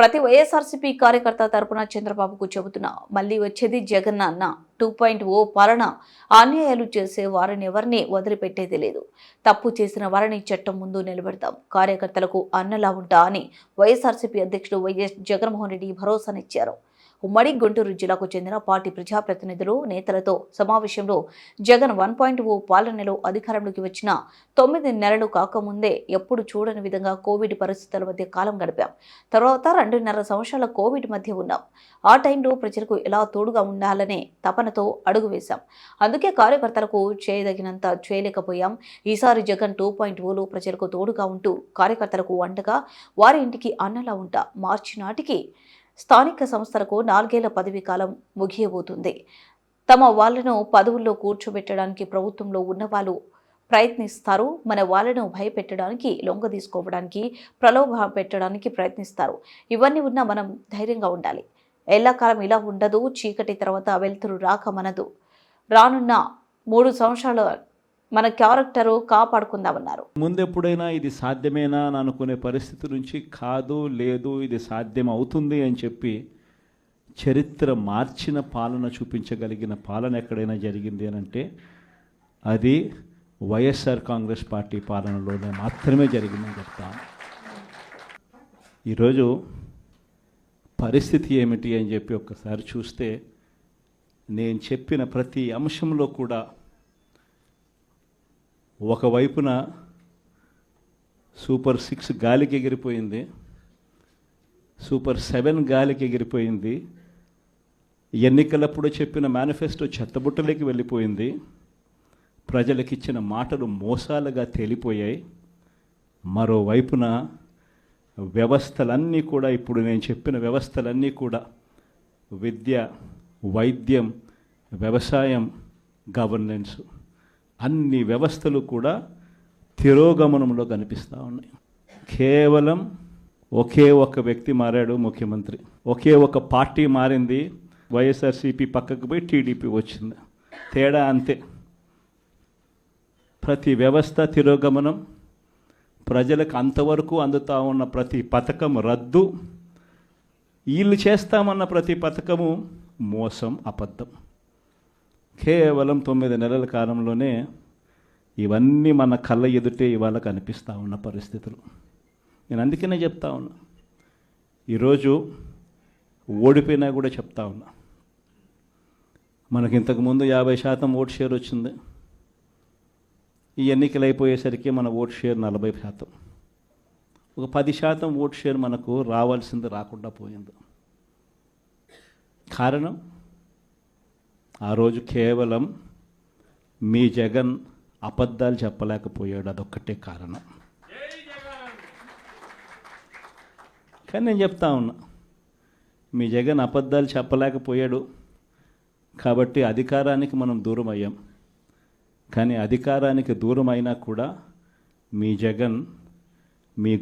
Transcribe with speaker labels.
Speaker 1: ప్రతి వైఎస్ఆర్సీపీ కార్యకర్త తరపున చంద్రబాబుకు చెబుతున్నా మళ్ళీ వచ్చేది జగన్ అన్న టూ పాయింట్ ఓ పాలన అన్యాయాలు చేసే వారిని ఎవరిని వదిలిపెట్టేది లేదు. తప్పు చేసిన వారిని చట్టం ముందు నిలబెడతాం. కార్యకర్తలకు అన్నలా ఉంటా అని వైఎస్ఆర్సీపీ అధ్యక్షుడు వైఎస్ జగన్మోహన్ రెడ్డి భరోసానిచ్చారు. ఉమ్మడి గుంటూరు జిల్లాకు చెందిన పార్టీ ప్రజాప్రతినిధులు నేతలతో సమావేశంలో జగన్ వన్ పాయింట్ ఓ పాలనలో అధికారంలోకి వచ్చిన తొమ్మిది నెలలు కాకముందే ఎప్పుడు చూడని విధంగా కోవిడ్ పరిస్థితుల మధ్య కాలం గడిపాం. తర్వాత రెండున్నర సంవత్సరాల కోవిడ్ మధ్య ఉన్నాం. ఆ టైంలో ప్రజలకు ఎలా తోడుగా ఉండాలనే తపనతో అడుగు వేశాం. అందుకే కార్యకర్తలకు చేయదగినంత చేయలేకపోయాం. ఈసారి జగన్ టూ పాయింట్ ఓలో ప్రజలకు తోడుగా ఉంటూ కార్యకర్తలకు వంటగా వారి ఇంటికి అన్నలా ఉంటా మార్చి నాటికి స్థానిక సంస్థలకు నాలుగేళ్ళ పదవీ కాలం ముగియబోతుంది. తమ వాళ్ళను పదవుల్లో కూర్చోబెట్టడానికి ప్రభుత్వంలో ఉన్నవాళ్ళు ప్రయత్నిస్తారు. మన వాళ్ళను భయపెట్టడానికి లొంగ తీసుకోవడానికి ప్రలోభ పెట్టడానికి ప్రయత్నిస్తారు. ఇవన్నీ ఉన్నా మనం ధైర్యంగా ఉండాలి. ఎల్లకాలం ఇలా ఉండదు. చీకటి తర్వాత వెలుతురు రాక మనదు. రానున్న మూడు సంవత్సరాల మన క్యారెక్టరు కాపాడుకుందామన్నారు.
Speaker 2: ముందు ఎప్పుడైనా ఇది సాధ్యమేనా అని అనుకునే పరిస్థితి నుంచి కాదు లేదు ఇది సాధ్యం అవుతుంది అని చెప్పి చరిత్ర మార్చిన పాలన చూపించగలిగిన పాలన ఎక్కడైనా జరిగింది అని అంటే అది వైఎస్ఆర్ కాంగ్రెస్ పార్టీ పాలనలోనే మాత్రమే జరిగిందని చెప్తాను ఈరోజు పరిస్థితి ఏమిటి అని చెప్పి ఒక్కసారి చూస్తే నేను చెప్పిన ప్రతి అంశంలో కూడా ఒకవైపున సూపర్ సిక్స్ గాలికి ఎగిరిపోయింది. సూపర్ సెవెన్ గాలికి ఎగిరిపోయింది. ఎన్నికలప్పుడు చెప్పిన మేనిఫెస్టో చెత్తబుట్టలోకి వెళ్ళిపోయింది. ప్రజలకు ఇచ్చిన మాటలు మోసాలుగా తేలిపోయాయి. మరోవైపున వ్యవస్థలన్నీ కూడా ఇప్పుడు నేను చెప్పిన వ్యవస్థలన్నీ కూడా విద్య వైద్యం వ్యవసాయం గవర్నెన్స్ అన్ని వ్యవస్థలు కూడా తిరోగమనంలో కనిపిస్తూ ఉన్నాయి. కేవలం ఒకే ఒక వ్యక్తి మారాడు ముఖ్యమంత్రి. ఒకే ఒక పార్టీ మారింది. వైఎస్ఆర్సీపీ పక్కకు పోయి టీడీపీ వచ్చింది. తేడా అంతే. ప్రతి వ్యవస్థ తిరోగమనం ప్రజలకు అంతవరకు అందుతా ఉన్న ప్రతి పథకం రద్దు వీళ్ళు చేస్తామన్న ప్రతి పథకము మోసం అబద్ధం. కేవలం తొమ్మిది నెలల కాలంలోనే ఇవన్నీ మన కళ్ళ ఎదుటే ఇవాళ కనిపిస్తూ ఉన్న పరిస్థితులు. నేను అందుకనే చెప్తా ఉన్నా. ఈరోజు ఓడిపోయినా కూడా చెప్తా ఉన్నా. మనకి ఇంతకుముందు యాభై శాతం ఓటు షేర్ వచ్చింది. ఈ ఎన్నికలు అయిపోయేసరికి మన ఓటు షేర్ నలభై శాతం. ఒక పది శాతం ఓటు షేర్ మనకు రావాల్సింది రాకుండా పోయింది. కారణం? ఆ రోజు కేవలం మీ జగన్ అబద్ధాలు చెప్పలేకపోయాడు అదొక్కటే కారణం. కానీ నేను చెప్తా ఉన్నా మీ జగన్ అబద్ధాలు చెప్పలేకపోయాడు కాబట్టి అధికారానికి మనం దూరం అయ్యాం. కానీ అధికారానికి దూరం అయినా కూడా మీ జగన్ మీ